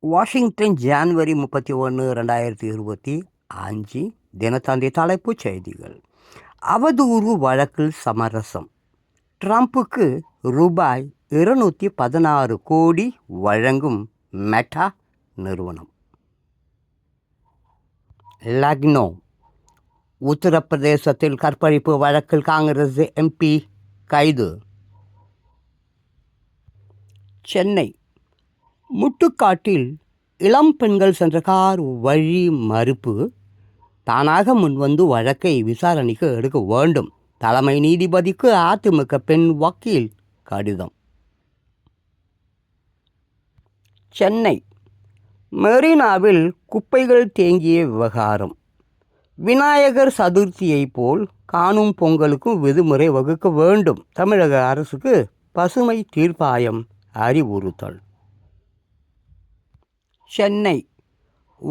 Washington January முப்பத்தி ஒன்று ரெண்டாயிரத்தி இருபத்தி அஞ்சு தினத்தந்தி தலைப்புச் செய்திகள். அவதூறு வழக்கில் சமரசம். ட்ரம்புக்கு ரூபாய் இருநூற்றி பதினாறு கோடி வழங்கும் மெட்டா நிறுவனம். லக்னோ உத்தரப்பிரதேசத்தில் கற்பழிப்பு வழக்கில் காங்கிரஸ் எம்பி கைது. சென்னை முட்டுக்காட்டில் இளம் பெண்கள் சென்ற கார் வழி மறுப்பு. தானாக முன்வந்து வழக்கை விசாரணைக்கு எடுக்க வேண்டும். தலைமை நீதிபதிக்கு அதிமுக பெண் வக்கீல் கடிதம். சென்னை மெரினாவில் குப்பைகள் தேங்கிய விவகாரம். விநாயகர் சதுர்த்தியைப் போல் காணும் பொங்கலுக்கும் விதிமுறை வகுக்க வேண்டும். தமிழக அரசுக்கு பசுமை தீர்ப்பாயம் அறிவுறுத்தல். சென்னை.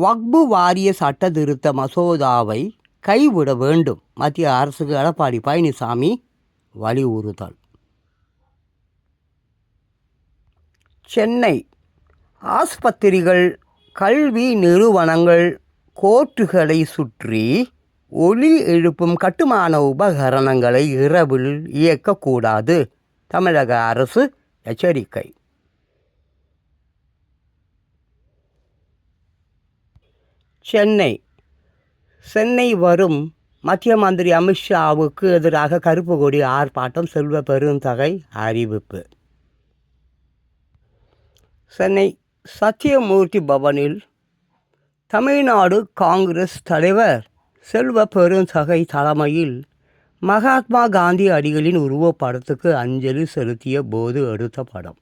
வக்பு வாரிய சட்டத்திருத்த மசோதாவை கைவிட வேண்டும். மத்திய அரசுக்கு எடப்பாடி பழனிசாமி வலியுறுத்தல். சென்னை. ஆஸ்பத்திரிகள் கல்வி நிறுவனங்கள் கோர்ட்டுகளை சுற்றி ஒளி எழுப்பும் கட்டுமான உபகரணங்களை இரவில் இயக்கக்கூடாது. தமிழக அரசு எச்சரிக்கை. சென்னை. சென்னை வரும் மத்திய மந்திரி அமித்ஷாவுக்கு எதிராக கருப்பு கொடி ஆர்ப்பாட்டம் செல்வ பெருந்தகை அறிவிப்பு. சென்னை சத்தியமூர்த்தி பவனில் தமிழ்நாடு காங்கிரஸ் தலைவர் செல்வ பெருந்தகை தலைமையில் மகாத்மா காந்தி அடிகளின் உருவப்படத்துக்கு அஞ்சலி செலுத்திய போது எடுத்த படம்.